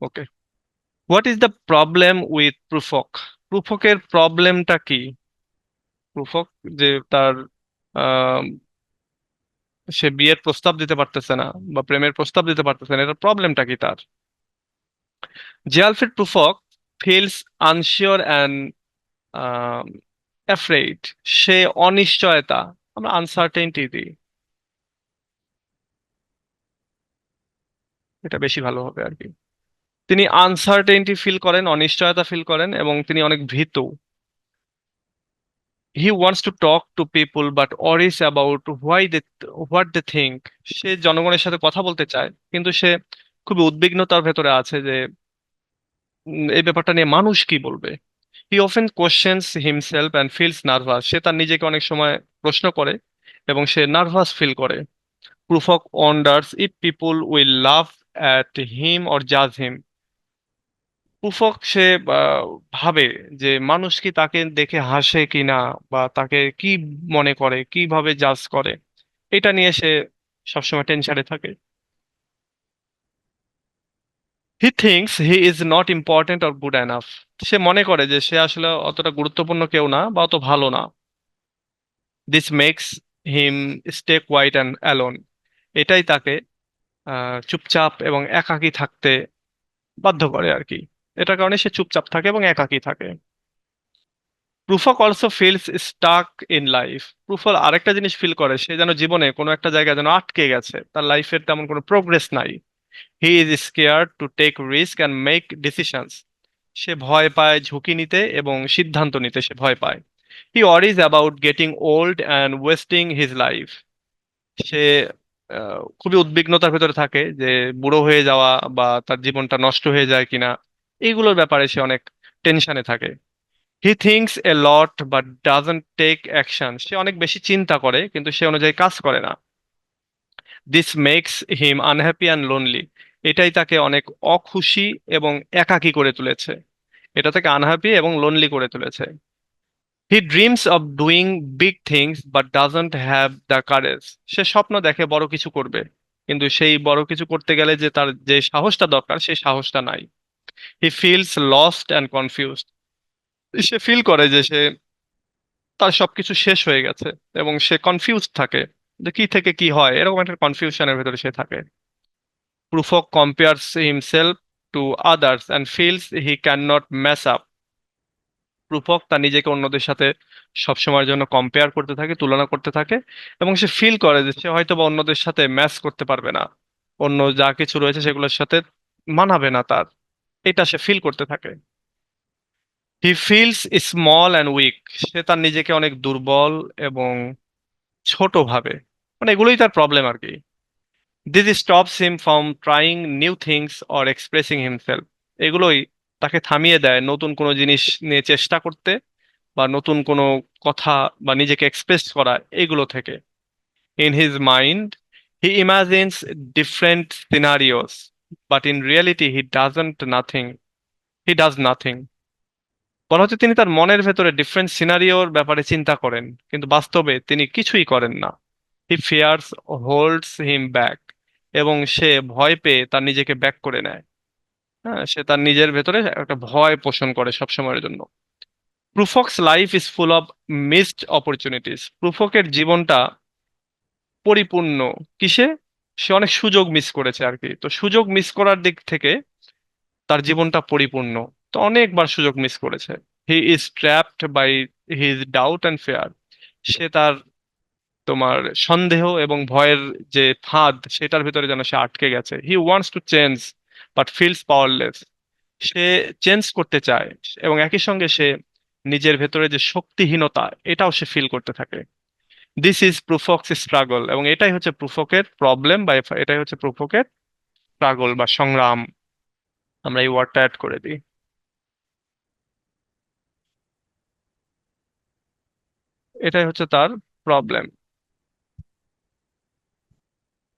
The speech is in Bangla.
Okay what is the problem with Prufrock প্রুফকের প্রবলেমটা কি? প্রুফক যে তার সে বিয়ের প্রস্তাব দিতে পারতেছে না বা প্রেমের প্রস্তাব দিতে পারতেছে না, এটার প্রবলেমটা কি তার? যে Alfred Prufrock feels unsure and afraid সে অনিশ্চয়তা, আমরা আনসার্টেনটি দিই। এটা বেশি ভালো হবে আর কি। তিনি আনসার্টেনটি ফিল করেন, অনিশ্চয়তা ফিল করেন এবং তিনি অনেক ভীতু। He wants to talk to people but worries about why they what they think সে জনগণের সাথে কথা বলতে চায়, কিন্তু সে খুবই উদ্বিগ্নতার ভেতরে আছে যে এই ব্যাপারটা নিয়ে মানুষ কি বলবে? He often questions himself and feels nervous সে তার নিজেকে অনেক সময় প্রশ্ন করে এবং সে নার্ভাস ফিল করে। Prufrock wonders if people will laugh at him or জাজ হিম প্রুফক সে ভাবে যে মানুষ কি তাকে দেখে হাসে কিনা, বা তাকে কি মনে করে, কীভাবে জাজ করে, এটা নিয়ে সে সবসময় টেনশনে থাকে। He thinks he is not important or good enough সে মনে করে যে সে আসলে অতটা গুরুত্বপূর্ণ কেউ না, বা অত ভালো না। This makes him stay quiet and alone এটাই তাকে চুপচাপ এবং একাকী থাকতে বাধ্য করে আর কি। এটার কারণে সে চুপচাপ থাকে এবং একাকী থাকে। Prufrock also feels stuck in life Prufrock আরেকটা জিনিস ফিল করে, সে যেন জীবনে কোনো একটা জায়গায় যেন আটকে গেছে, তার লাইফের তেমন কোনো প্রোগ্রেস নাই। He is scare to take risk and make decisions সে ভয় পায় ঝুঁকি নিতে এবং সিদ্ধান্ত নিতে সে ভয় পায়। He worries about getting old and wasting his life সে খুবই উদ্বিগ্নতার ভেতরে থাকে যে বুড়ো হয়ে যাওয়া বা তার জীবনটা নষ্ট হয়ে যায় কিনা। এইগুলোর ব্যাপারে সে অনেক টেনশনে থাকে। He thinks a lot but doesn't take action সে অনেক বেশি চিন্তা করে, কিন্তু সে অনুযায়ী কাজ করে না। This makes him unhappy and lonely এটাই তাকে অনেক অখুশি এবং একাকী করে তুলেছে। এটা তাকে আনহ্যাপি এবং লোনলি করে তুলেছে। He dreams of doing big things but doesn't have the courage সে স্বপ্ন দেখে বড় কিছু করবে, কিন্তু সেই বড় কিছু করতে গেলে যে তার যে সাহসটা দরকার, সেই সাহসটা নাই। He feels lost and confused say feel করে যে সে তার সবকিছু শেষ হয়ে গেছে এবং সে কনফিউজ থাকে যে কি থেকে কি হয়। এরকম একটা কনফিউশনের ভেতরে সে থাকে। Prufrock compares himself to others and feels he can not match up Prufrock তার নিজেকে অন্যদের সাথে সবসময়ের জন্য কম্পেয়ার করতে থাকে, তুলনা করতে থাকে এবং সে ফিল করে যে সে হয়তো বা অন্যদের সাথে ম্যাচ করতে পারবে না। অন্য যা কিছু রয়েছে সেগুলোর সাথে মানাবে না তার। এটা সে ফিল করতে থাকে। He feels small and weak সে তার নিজেকে অনেক দুর্বল এবং ছোট ভাবে। মানে এগুলোই তার প্রবলেম আর কি। This stops him from trying new things or expressing himself এগুলোই তাকে থামিয়ে দেয় নতুন কোনো জিনিস নিয়ে চেষ্টা করতে বা নতুন কোনো কথা বা নিজেকে এক্সপ্রেস করা এগুলো থেকে। In his mind he imagines different scenarios but in reality he doesn't nothing he does nothing বলা হচ্ছে তিনি তার মনের ভেতরে ডিফারেন্ট সিনারিওর ব্যাপারে চিন্তা করেন, কিন্তু বাস্তবে তিনি কিছুই করেন না। He fears holds him back এবং সে ভয় পেয়ে তার নিজেকে ব্যাক করে নেয়। হ্যাঁ সে তার নিজের ভেতরে একটা ভয় পোষণ করে সবসময়ের জন্য। Prufrock's life is full of missed opportunities প্রুফকের জীবনটা পরিপূর্ণ কিসে? সে অনেক সুযোগ মিস করেছে আর কি। তো সুযোগ মিস করার দিক থেকে তার জীবনটা পরিপূর্ণ। তো অনেকবার সুযোগ মিস করেছে। He is trapped by his doubt and fear সে তার তোমার সন্দেহ এবং ভয়ের যে ফাঁদ, সেটার ভিতরে যেন সে আটকে গেছে। He wants to change but feels powerless say change করতে চায় এবং একই সঙ্গে সে নিজের ভেতরে যে শক্তিহীনতা, এটাও সে ফিল করতে থাকে। দিস ইজ প্রুফক্স স্ট্রাগল এবং এটাই হচ্ছে প্রুফকের প্রবলেম বা এটাই হচ্ছে প্রুফকের স্ট্রাগল বা সংগ্রাম। আমরা এই ওয়ার্ডটা অ্যাড করে দিই। এটাই হচ্ছে তার প্রবলেম